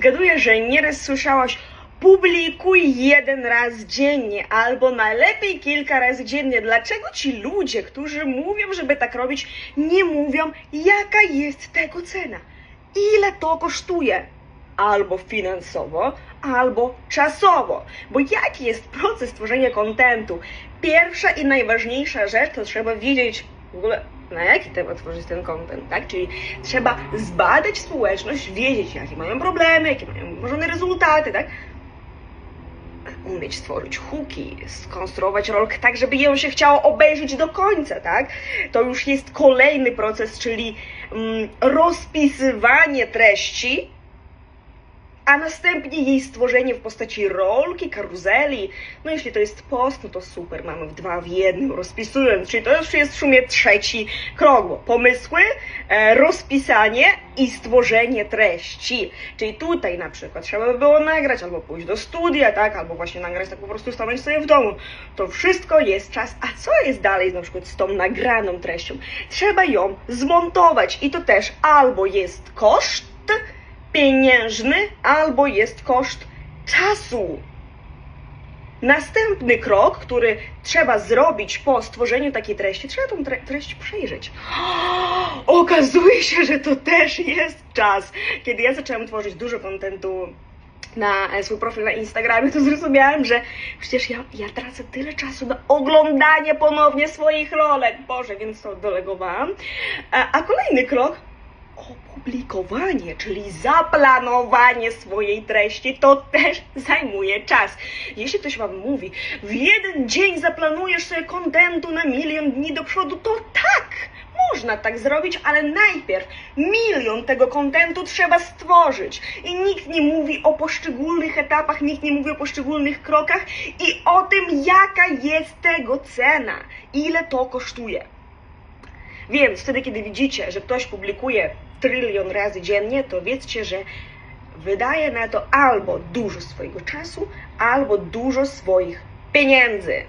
Zgaduję, że nieraz słyszałaś publikuj jeden raz dziennie albo najlepiej kilka razy dziennie. Dlaczego ci ludzie, którzy mówią, żeby tak robić, nie mówią, jaka jest tego cena? Ile to kosztuje? Albo finansowo, albo czasowo. Bo jaki jest proces tworzenia kontentu? Pierwsza i najważniejsza rzecz to trzeba wiedzieć w ogóle na jaki temat tworzyć ten content, tak? Czyli trzeba zbadać społeczność, wiedzieć jakie mają problemy, jakie mają możliwe rezultaty, tak? Umieć stworzyć hooki, skonstruować rolkę tak, żeby ją się chciało obejrzeć do końca, tak? To już jest kolejny proces, czyli mm, rozpisywanie treści, a następnie jej stworzenie w postaci rolki, karuzeli. No jeśli to jest post, no to super, mamy w dwa w jednym, rozpisując, czyli to już jest w sumie trzeci krok, bo pomysły, e, rozpisanie i stworzenie treści. Czyli tutaj na przykład trzeba by było nagrać, albo pójść do studia, tak, albo właśnie nagrać tak po prostu stanąć sobie w domu. To wszystko jest czas, a co jest dalej na przykład z tą nagraną treścią? Trzeba ją zmontować i to też albo jest koszt, pieniężny albo jest koszt czasu. Następny krok, który trzeba zrobić po stworzeniu takiej treści, trzeba tą tre- treść przejrzeć. Okazuje się, że to też jest czas. Kiedy ja zaczęłam tworzyć dużo kontentu na e, swój profil na Instagramie, to zrozumiałam, że przecież ja, ja tracę tyle czasu na oglądanie ponownie swoich rolek. Boże, więc to delegowałam. A, a kolejny krok opublikowanie, czyli zaplanowanie swojej treści, to też zajmuje czas. Jeśli ktoś Wam mówi, w jeden dzień zaplanujesz sobie kontentu na milion dni do przodu, to tak, można tak zrobić, ale najpierw milion tego kontentu trzeba stworzyć. I nikt nie mówi o poszczególnych etapach, nikt nie mówi o poszczególnych krokach i o tym, jaka jest tego cena, ile to kosztuje. Więc wtedy, kiedy widzicie, że ktoś publikuje trylion razy dziennie, to wiedzcie, że wydaje na to albo dużo swojego czasu, albo dużo swoich pieniędzy.